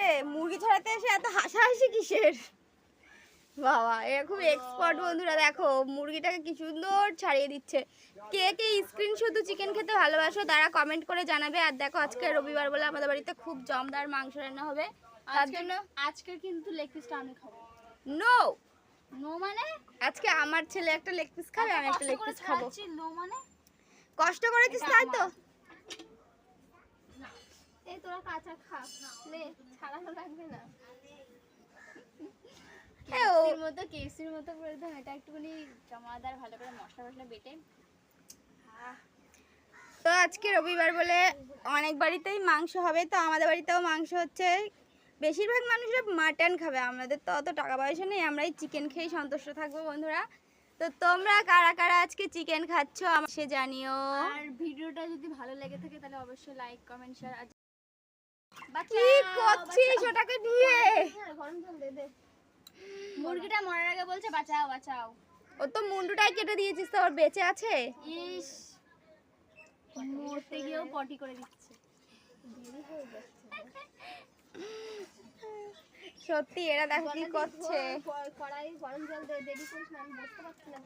রে মুরগি ছাড়াতে এসে এত হাসাহাসি কিসের? বাবা এরা খুব এক্সপার্ট বন্ধুরা দেখো মুরগিটাকে কি সুন্দর ছাড়িয়ে দিচ্ছে। কে কে স্ক্রিন শুধু চিকেন খেতে ভালোবাসো তারা কমেন্ট করে জানাবে। আর দেখো আজকে রবিবার বলে আমাদের বাড়িতে খুব জমদার মাংস রান্না হবে। তার জন্য আজকে কিন্তু লেগ পিসটা আমি খাব। নো নো মানে? আজকে আমার ছেলে একটা লেগ পিস খাবে আমি একটা লেগ পিস খাব। নো মানে? কষ্ট করেছিস তাই তো? কাঁচা খা লে ছাড়ানো লাগবে না। এ মতো কেএফসির মতো করে একদম এটা একটুখানি জমাদার ভালো করে মশলা মশলা বেটে। তো আজকে রবিবার বলে অনেক বাড়িতেই মাংস হবে তো আমাদের বাড়িতেও মাংস হচ্ছে। বেশিরভাগ মানুষরা মাটন খাবে আমাদের তো অত টাকা পয়সা নেই আমরা এই চিকেন খেয়েই সন্তুষ্ট থাকব বন্ধুরা। তো তোমরা কারা কারা আজকে চিকেন খাচ্ছ সে জানিও। আর ভিডিওটা যদি ভালো লেগে থাকে তাহলে অবশ্যই লাইক কমেন্ট শেয়ার করছিস ওটাকে নিয়ে। মুরগিটা মরার আগে বলছে বাঁচাও বাঁচাও। ও তো মুন্ডুটাই কেটে দিয়েছিস তো ওর বেঁচে আছে? ইস। মরতে গিয়েও পটি করে দিচ্ছে। সত্যি এরা দেখো কি করছে। কড়াই গরম জল দে দেরি করিস না আমি বসতে পারছি না।